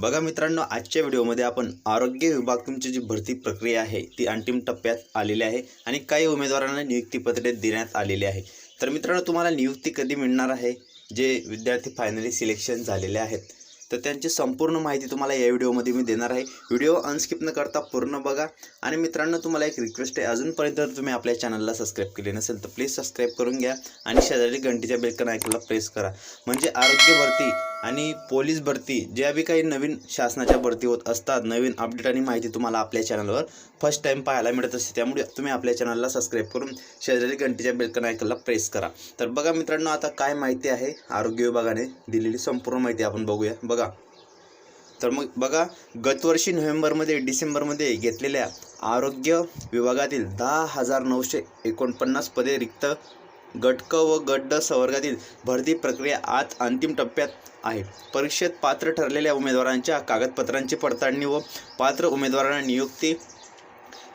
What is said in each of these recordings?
बघा मित्रांनो आजच्या व्हिडिओमध्ये आपण आरोग्य विभाग तुमची जी भरती प्रक्रिया आहे ती अंतिम टप्प्यात आलेली आहे आणि काही उमेदवारांना नियुक्तीपत्रे देण्यात आलेली आहे. तर मित्रांनो तुम्हाला नियुक्ती कधी मिळणार आहे? जे विद्यार्थी फायनली सिलेक्शन झालेले आहेत. तर त्यांची संपूर्ण माहिती तुम्हाला या व्हिडिओमध्ये मी देणार आहे. व्हिडिओ अनस्किप न करता पूर्ण बघा. आणि मित्रांनो तुम्हाला एक रिक्वेस्ट आहे. अजूनपर्यंत जर तुम्ही आपल्या चॅनलला सबस्क्राईब केले नसेल तर प्लीज सबस्क्राईब करून घ्या आणि शेजारी घंटीच्या बेलकन ऐकायला प्रेस करा. म्हणजे आरोग्य भरती आणि पोलीस भरती ज्या बी काही नवीन शासनाच्या भरती होत असतात नवीन अपडेट आणि माहिती तुम्हाला आपल्या चॅनलवर फर्स्ट टाईम पाहायला मिळत असते त्यामुळे तुम्ही आपल्या चॅनलला सबस्क्राईब करून शेजारी घंटीच्या बेलकन ऐकायला प्रेस करा. तर बघा मित्रांनो आता काय माहिती आहे? आरोग्य विभागाने दिलेली संपूर्ण माहिती आपण बघूया. बघा. तर मग बघा गतवर्षी नोव्हेंबरमध्ये डिसेंबरमध्ये घेतलेल्या आरोग्य विभागातील दहा हजार नऊशे एकोणपन्नास पदे रिक्त गटक व गड्ड संवर्गातील भरती प्रक्रिया आज अंतिम टप्प्यात आहे. परीक्षेत पात्र ठरलेल्या उमेदवारांच्या कागदपत्रांची पडताळणी व पात्र उमेदवारांना नियुक्ती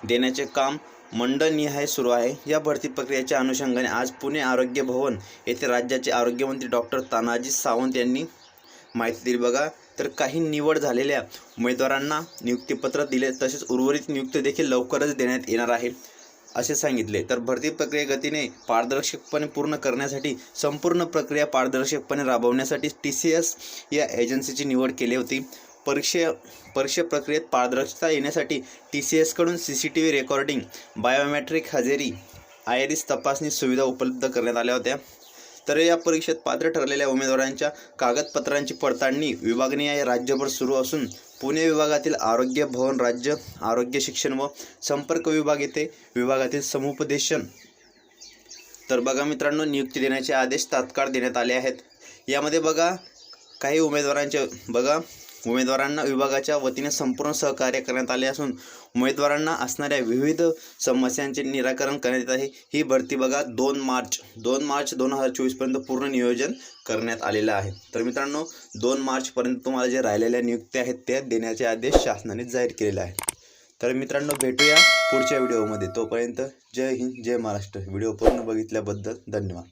देण्याचे काम मंडळनिहाय सुरू आहे. या भरती प्रक्रियेच्या अनुषंगाने आज पुणे आरोग्य भवन येथे राज्याचे आरोग्यमंत्री डॉक्टर तानाजी सावंत यांनी माहिती दिली. बघा तर काही निवड झालेल्या उमेदवारांना नियुक्तीपत्र दिले तसेच उर्वरित नियुक्ती देखील लवकरच देण्यात येणार आहे. असे सांगितले. तर भरती प्रक्रिया गतीने पारदर्शकपणे पूर्ण करण्यासाठी संपूर्ण प्रक्रिया पारदर्शकपणे राबवण्यासाठी टी सी एस या एजन्सीची निवड केली होती. परीक्षे परीक्षा प्रक्रियेत पारदर्शकता येण्यासाठी T C एसकडून C C T V recording biometric हजेरी आयरिस तपासणी सुविधा उपलब्ध करण्यात आल्या होत्या. तर या परीक्षेत पात्र ठरलेल्या उमेदवारांच्या कागदपत्रांची पडताळणी विभागणीय राज्यभर सुरू असून पुणे विभागातील आरोग्य भवन राज्य आरोग्य शिक्षण व संपर्क विभाग येथे विभागातील समुपदेशन. तर बघा मित्रांनो नियुक्ती देण्याचे आदेश तात्काळ देण्यात आले आहेत. यामध्ये बघा काही उमेदवारांचे बघा उमेदवारांना विभागाच्या वतीने संपूर्ण सहकार्य करण्यात आले असून उमेदवारांना असणाऱ्या विविध समस्यांचे निराकरण करण्यात येत आहे. ही भरती बघा दोन मार्च दोन मार्च दोन हजार चोवीसपर्यंत पूर्ण नियोजन करण्यात आलेलं आहे. तर मित्रांनो दोन मार्चपर्यंत तुम्हाला जे राहिलेल्या नियुक्त्या आहेत त्या देण्याचे आदेश शासनाने जाहीर केलेले आहे तर मित्रांनो भेटूया पुढच्या व्हिडिओमध्ये. तोपर्यंत जय हिंद जय महाराष्ट्र. व्हिडिओ पूर्ण बघितल्याबद्दल धन्यवाद.